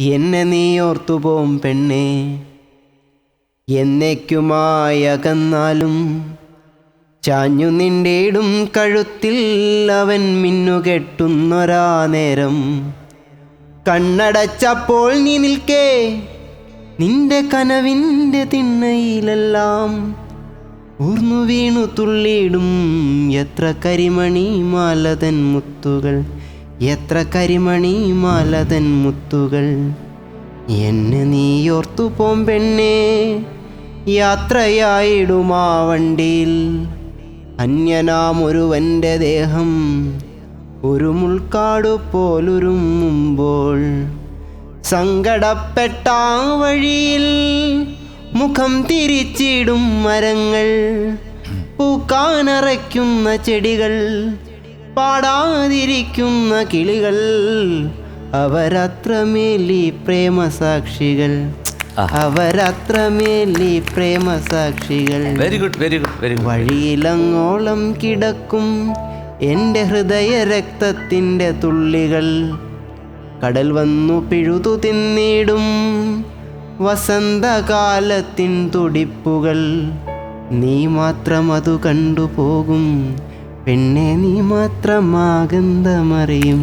എന്നെ നീ ഓർത്തുപോം പെണ്ണേ. എന്നേക്കുമായി അകന്നാലും ചാഞ്ഞു നിണ്ടേടും കഴുത്തിൽ അവൻ മിന്നുകെട്ടുന്നൊരാ നേരം. കണ്ണടച്ചപ്പോൾ നീ നിൽക്കേ നിന്റെ കനവിന്റെ തിണ്ണയിലെല്ലാം. ഊർന്നു വീണു തുള്ളിയിടും എത്ര കരിമണി മാലതൻ മുത്തുകൾ. എത്ര കരിമണി മാലതൻ മുത്തുകൾ. എന്നെ നീയോർത്തു പോം പെണ്ണേ യാത്രയായിടുമാ വണ്ടിയിൽ. അന്യനാം ഒരുവന്റെ ദേഹം ഒരു മുൾക്കാടു പോലുരുമ്മുമ്പോൾ സങ്കടപ്പെട്ട വഴിയിൽ മുഖം തിരിച്ചിടും മരങ്ങൾ. പൂക്കാനറയ്ക്കുന്ന ചെടികൾ പാടാതിരിക്കുന്ന കിളികൾ അവരത്രമേലി പ്രേമസാക്ഷികൾ. അവരത്രമേലി പ്രേമസാക്ഷികൾ. Very good very good very വഴിയിലങ്ങോളം കിടക്കും എന്റെ ഹൃദയ രക്തത്തിന്റെ തുള്ളികൾ. കടൽ വന്നു പിഴുതു തിന്നിടും വസന്തകാലത്തിൻ തുടിപ്പുകൾ. നീ മാത്രം അതു കണ്ടുപോകും. പെണ്ണെ നീ മാത്രമാകന്തമറിയും